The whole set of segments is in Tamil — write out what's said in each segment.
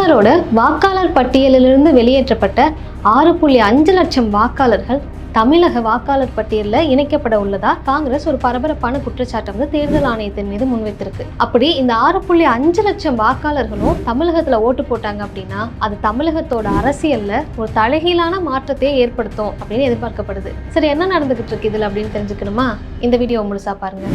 பீகாரோட வாக்காளர் பட்டியலிலிருந்து வெளியேற்றப்பட்ட ஆறு புள்ளி அஞ்சு லட்சம் வாக்காளர்கள் தமிழக வாக்காளர் பட்டியலில் இணைக்கப்பட உள்ளதா காங்கிரஸ் ஒரு பரபரப்பான குற்றச்சாட்டை வந்து தேர்தல் ஆணையத்தின் மீது முன்வைத்திருக்கு. அப்படி இந்த ஆறு புள்ளி அஞ்சு லட்சம் வாக்காளர்களும் தமிழகத்துல ஓட்டு போட்டாங்க அப்படின்னா அது தமிழகத்தோட அரசியல்ல ஒரு தலைகீழான மாற்றத்தை ஏற்படுத்தும் அப்படின்னு எதிர்பார்க்கப்படுது. சரி என்ன நடந்துகிட்டு இருக்கு இதுல அப்படின்னு தெரிஞ்சுக்கணுமா? இந்த வீடியோ முழுசா பாருங்க.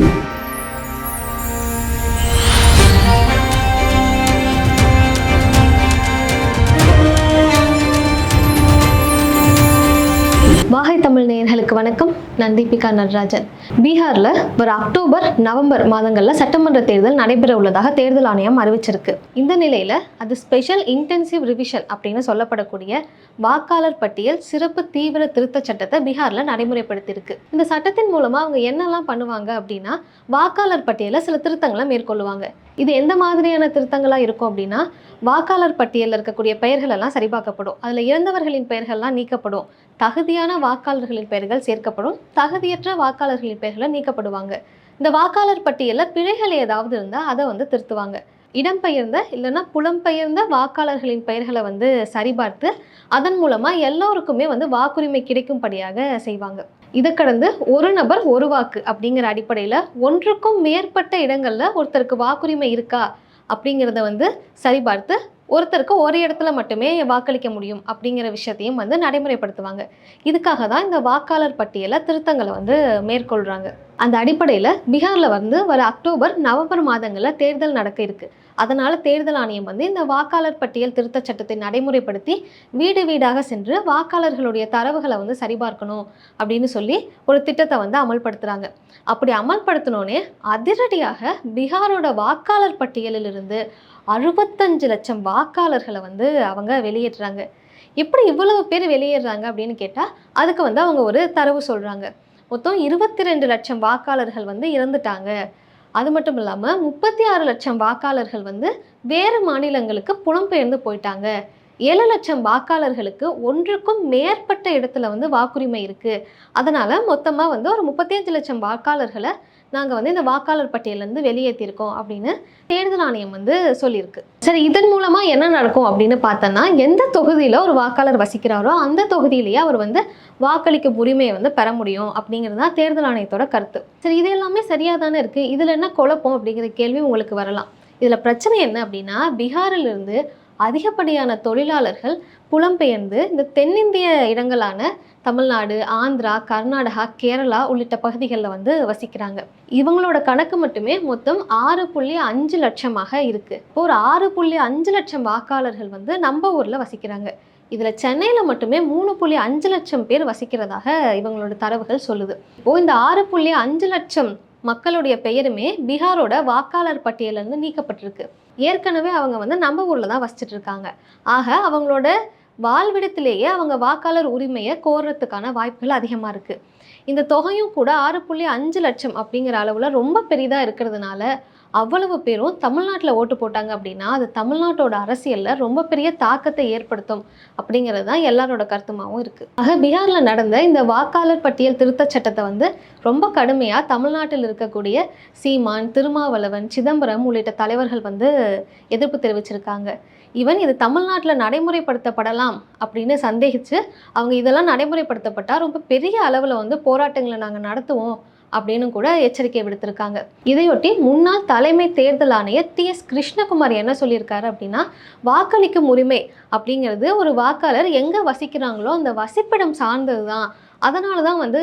தமிழ் நேயர்களுக்கு வணக்கம். நான் தீபிகா நடராஜன். பீகார்ல வர அக்டோபர் நவம்பர் மாதங்கள்ல சட்டமன்ற தேர்தல் நடைபெற உள்ளதாக தேர்தல் ஆணையம் அறிவிச்சிருக்கு. இந்த நிலையில அது ஸ்பெஷல் இன்டென்சிவ் ரிவிஷன் அப்படின்னு சொல்லப்படக்கூடிய வாக்காளர் பட்டியல் சிறப்பு தீவிர திருத்த சட்டத்தை பீகார்ல நடைமுறைப்படுத்தியிருக்கு. இந்த சட்டத்தின் மூலமா அவங்க என்னெல்லாம் பண்ணுவாங்க அப்படின்னா வாக்காளர் பட்டியல சில திருத்தங்களை மேற்கொள்ளுவாங்க. இது எந்த மாதிரியான திருத்தங்களாக இருக்கும் அப்படின்னா வாக்காளர் பட்டியலில் இருக்கக்கூடிய பெயர்கள் எல்லாம் சரிபார்க்கப்படும். அதில் இறந்தவர்களின் பெயர்கள்லாம் நீக்கப்படும். தகுதியான வாக்காளர்களின் பெயர்கள் சேர்க்கப்படும். தகுதியற்ற வாக்காளர்களின் பெயர்களை நீக்கப்படுவாங்க. இந்த வாக்காளர் பட்டியலில் பிழைகள் ஏதாவது இருந்தால் அதை வந்து திருத்துவாங்க. இடம்பெயர்ந்த இல்லைன்னா புலம்பெயர்ந்த வாக்காளர்களின் பெயர்களை வந்து சரிபார்த்து அதன் மூலமாக எல்லோருக்குமே வந்து வாக்குரிமை கிடைக்கும்படியாக செய்வாங்க. இதை கடந்து ஒரு நபர் ஒரு வாக்கு அப்படிங்கிற அடிப்படையில் ஒன்றுக்கும் மேற்பட்ட இடங்களில் ஒருத்தருக்கு வாக்குரிமை இருக்கா அப்படிங்கிறத வந்து சரிபார்த்து ஒருத்தருக்கு ஒரு இடத்துல மட்டுமே வாக்களிக்க முடியும் அப்படிங்கிற விஷயத்தையும் வந்து நடைமுறைப்படுத்துவாங்க. இதுக்காக தான் இந்த வாக்காளர் பட்டியலில் திருத்தங்களை வந்து மேற்கொள்கிறாங்க அந்த அடிப்படையில் பீகாரில் வந்து வர அக்டோபர் நவம்பர் மாதங்களில் தேர்தல் நடக்க இருக்கு. அதனால தேர்தல் ஆணையம் வந்து இந்த வாக்காளர் பட்டியல் திருத்தச் சட்டத்தை நடைமுறைப்படுத்தி வீடு வீடாக சென்று வாக்காளர்களுடைய தரவுகளை வந்து சரிபார்க்கணும் அப்படின்னு சொல்லி ஒரு திட்டத்தை வந்து அமல்படுத்துகிறாங்க அப்படி அமல்படுத்தினோடனே அதிரடியாக பீகாரோட வாக்காளர் பட்டியலிலிருந்து அறுபத்தஞ்சு லட்சம் வாக்காளர்களை வந்து அவங்க வெளியேற்றுறாங்க. எப்படி இவ்வளவு பேர் வெளியேறாங்க அப்படின்னு கேட்டால் அதுக்கு வந்து அவங்க ஒரு தரவு சொல்கிறாங்க மொத்தம் இருபத்தி ரெண்டு லட்சம் வாக்காளர்கள் வந்து இறந்துட்டாங்க. அது மட்டும் இல்லாமல் முப்பத்தி ஆறு லட்சம் வாக்காளர்கள் வந்து வேறு மாநிலங்களுக்கு புலம்பெயர்ந்து போயிட்டாங்க. ஏழு லட்சம் வாக்காளர்களுக்கு ஒன்றுக்கும் மேற்பட்ட இடத்துல வந்து வாக்குரிமை இருக்குது அதனால் மொத்தமாக வந்து ஒரு முப்பத்தஞ்சு லட்சம் வாக்காளர்களை நாங்கள் வந்து இந்த வாக்காளர் பட்டியலேருந்து வெளியேற்றிருக்கோம் அப்படின்னு தேர்தல் ஆணையம் வந்து சொல்லியிருக்கு. சரி இதன் மூலமாக என்ன நடக்கும் அப்படின்னு பார்த்தோன்னா எந்த தொகுதியில் ஒரு வாக்காளர் வசிக்கிறாரோ அந்த தொகுதியிலேயே அவர் வந்து வாக்களிக்கும் உரிமையை வந்து பெற முடியும் அப்படிங்கிறது தான் தேர்தல் ஆணையத்தோட கருத்து. சரி இது எல்லாமே சரியாக தானே இருக்குது இதில் என்ன குழப்பம் அப்படிங்கிற கேள்வி உங்களுக்கு வரலாம். இதில் பிரச்சனை என்ன அப்படின்னா பீகாரிலிருந்து அதிகப்படியான தொழிலாளர்கள் புலம்பெயர்ந்து இந்த தென்னிந்திய இடங்களான தமிழ்நாடு ஆந்திரா கர்நாடகா கேரளா உள்ளிட்ட பகுதிகளில் வந்து வசிக்கிறாங்க. இவங்களோட கணக்கு மட்டுமே மொத்தம் ஆறு புள்ளி அஞ்சு லட்சமாக இருக்கு. இப்போ ஒரு ஆறு புள்ளி அஞ்சு லட்சம் வாக்காளர்கள் வந்து நம்ம ஊரில் வசிக்கிறாங்க. இதில் சென்னையில் மட்டுமே மூணு புள்ளி அஞ்சு லட்சம் பேர் வசிக்கிறதாக இவங்களோட தரவுகள் சொல்லுது. இப்போ இந்த ஆறு புள்ளி அஞ்சு லட்சம் மக்களுடைய பெயருமே பீகாரோட வாக்காளர் பட்டியலிருந்து நீக்கப்பட்டிருக்கு. ஏற்கனவே அவங்க வந்து நம்ம ஊரில் தான் வசிச்சுட்டு இருக்காங்க. ஆக அவங்களோட வாழ்விடத்திலேயே அவங்க வாக்காளர் உரிமையை கோர்றதுக்கான வாய்ப்புகள் அதிகமாக இருக்குது இந்த தொகையும் கூட ஆறு புள்ளி அஞ்சு லட்சம் அப்படிங்கிற அளவில் ரொம்ப பெரிதாக இருக்கிறதுனால அவ்வளவு பேரும் தமிழ்நாட்டில் ஓட்டு போட்டாங்க அப்படின்னா அது தமிழ்நாட்டோட அரசியலில் ரொம்ப பெரிய தாக்கத்தை ஏற்படுத்தும் அப்படிங்கிறது தான் எல்லாரோட கருத்துமாகவும் இருக்குது ஆக பீகாரில் நடந்த இந்த வாக்காளர் பட்டியல் திருத்தச் சட்டத்தை வந்து ரொம்ப கடுமையாக தமிழ்நாட்டில் இருக்கக்கூடிய சீமான் திருமாவளவன் சிதம்பரம் உள்ளிட்ட தலைவர்கள் வந்து எதிர்ப்பு தெரிவிச்சிருக்காங்க. ஈவன் இது தமிழ்நாட்டில் நடைமுறைப்படுத்தப்படலாம் அப்படின்னு சந்தேகித்து அவங்க இதெல்லாம் நடைமுறைப்படுத்தப்பட்டால் ரொம்ப பெரிய அளவில் வந்து போராட்டங்களை நாங்கள் நடத்துவோம் அப்படின்னு கூட எச்சரிக்கை விடுத்திருக்காங்க. இதையொட்டி முன்னாள் தலைமை தேர்தல் ஆணையர் டி எஸ் கிருஷ்ணகுமார் என்ன சொல்லியிருக்காரு அப்படின்னா வாக்களிக்கும் உரிமை அப்படிங்கிறது ஒரு வாக்காளர் எங்கே வசிக்கிறாங்களோ அந்த வசிப்பிடம் சார்ந்தது தான் அதனால தான் வந்து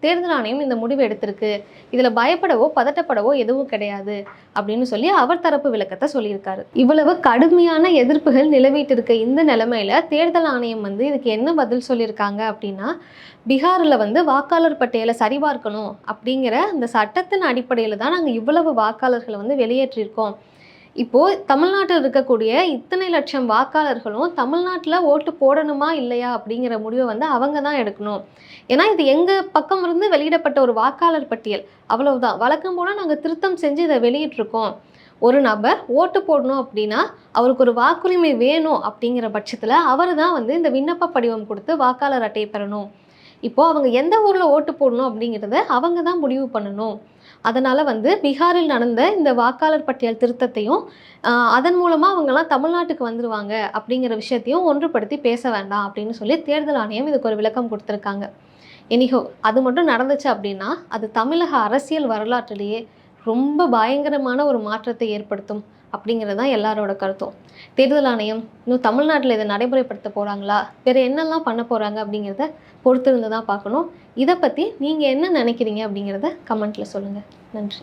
தேர்தல் ஆணையம் இந்த முடிவு எடுத்திருக்கு. இதில் பயப்படவோ பதட்டப்படவோ எதுவும் கிடையாது அப்படின்னு சொல்லி அவர் தரப்பு விளக்கத்தை சொல்லியிருக்காரு. இவ்வளவு கடுமையான எதிர்ப்புகள் நிலவிட்டு இருக்க இந்த நிலைமையில தேர்தல் ஆணையம் வந்து இதுக்கு என்ன பதில் சொல்லியிருக்காங்க அப்படின்னா பீகாரில் வந்து வாக்காளர் பட்டியலை சரிபார்க்கணும் அப்படிங்கிற அந்த சட்டத்தின் அடிப்படையில் தான் நாங்கள் இவ்வளவு வாக்காளர்களை வந்து வெளியேற்றியிருக்கோம் இப்போது தமிழ்நாட்டில் இருக்கக்கூடிய இத்தனை லட்சம் வாக்காளர்களும் தமிழ்நாட்டில் ஓட்டு போடணுமா இல்லையா அப்படிங்கிற முடிவை வந்து அவங்க தான் எடுக்கணும். ஏன்னா இது எங்கள் பக்கம் இருந்து வெளியிடப்பட்ட ஒரு வாக்காளர் பட்டியல். அவ்வளவுதான். வழக்கம் போல் நாங்கள் திருத்தம் செஞ்சு இதை வெளியிட்டிருக்கோம். ஒரு நபர் ஓட்டு போடணும் அப்படின்னா அவருக்கு ஒரு வாக்குரிமை வேணும் அப்படிங்கிற பட்சத்தில் அவர் தான் வந்து இந்த விண்ணப்ப படிவம் கொடுத்து வாக்காளர் அட்டையை பெறணும். இப்போது அவங்க எந்த ஊரில் ஓட்டு போடணும் அப்படிங்கிறத அவங்க தான் முடிவு பண்ணணும். அதனால் வந்து பீகாரில் நடந்த இந்த வாக்காளர் பட்டியல் திருத்தத்தையும் அதன் மூலமாக அவங்கெல்லாம் தமிழ்நாட்டுக்கு வந்துருவாங்க அப்படிங்கிற விஷயத்தையும் ஒன்றுபடுத்தி பேச வேண்டாம் அப்படின்னு சொல்லி தேர்தல் ஆணையம் இதுக்கு ஒரு விளக்கம் கொடுத்துருக்காங்க. எனிஹோ அது மட்டும் நடந்துச்சு அப்படின்னா அது தமிழக அரசியல் வரலாற்றிலேயே ரொம்ப பயங்கரமான ஒரு மாற்றத்தை ஏற்படுத்தும். அப்படிங்கிறது தான் எல்லாரோட கருத்தும். தேர்தல் ஆணையம் இன்னும் தமிழ்நாட்டில் இதை நடைமுறைப்படுத்த போகிறாங்களா வேறு என்னெல்லாம் பண்ண போகிறாங்க அப்படிங்கிறத பொறுத்திருந்து தான் பார்க்கணும். இதை பற்றி நீங்கள் என்ன நினைக்கிறீங்க அப்படிங்கிறத கமெண்ட்டில் சொல்லுங்கள் நன்றி.